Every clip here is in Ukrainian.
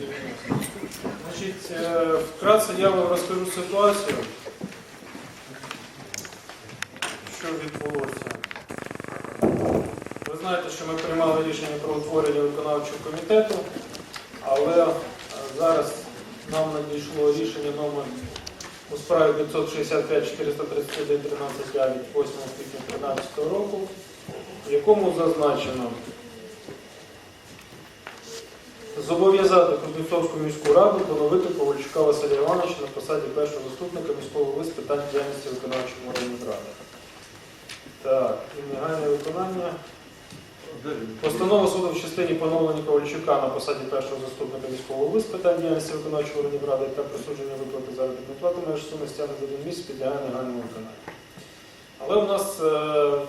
Значить, е, вкратце я вам розкажу ситуацію, що відбулося. Ви знаєте, що ми приймали рішення про утворення виконавчого комітету, але е, зараз нам надійшло рішення номер у справі 565 431 13 від 8 квітня 2013 року, в якому зазначено зобов'язати Кузнецовську міську раду поновити Ковальчука Василя Івановича на посаді першого заступника міського голови з питань діяльності виконавчого районради. Так, і негайне виконання. Постанова суду в частині поновлення Ковальчука на посаді першого заступника міського голови з питань діяльності виконавчого органів ради та присудження виплати заробітної плати меж суми стягне за один місяць підлягає негайному виконанню. Але у нас, е,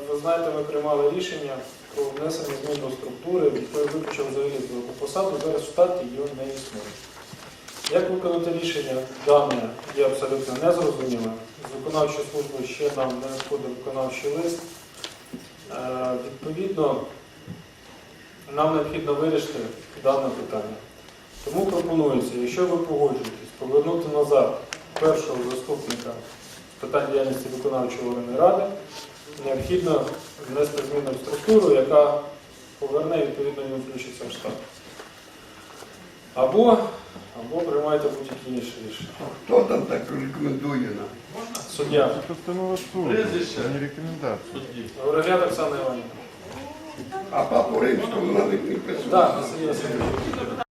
ви знаєте, ми приймали рішення про внесення змін до структури, виключив взагалі таку посаду, зараз в штаті його не існує. Як виконати рішення дане є абсолютно незрозуміле. З виконавчої служби ще нам не надходив виконавчий лист. Е, Відповідно, нам необхідно вирішити дане питання. Тому пропонується, якщо ви погоджуєтесь, повернути назад першого заступника з питань діяльності виконавчого органу ради, необхідно внести зміни в структуру, яка поверне і відповідно він включиться в штат. Або, або приймайте будь-які інші рішення. Хто там так рекомендує нам? Суддя. Це постанова суду, Прізвище. а не рекомендація. Судді. Городяк Оксана Іванівна. А папу римського вона не присутня. Так, Василь Васильович.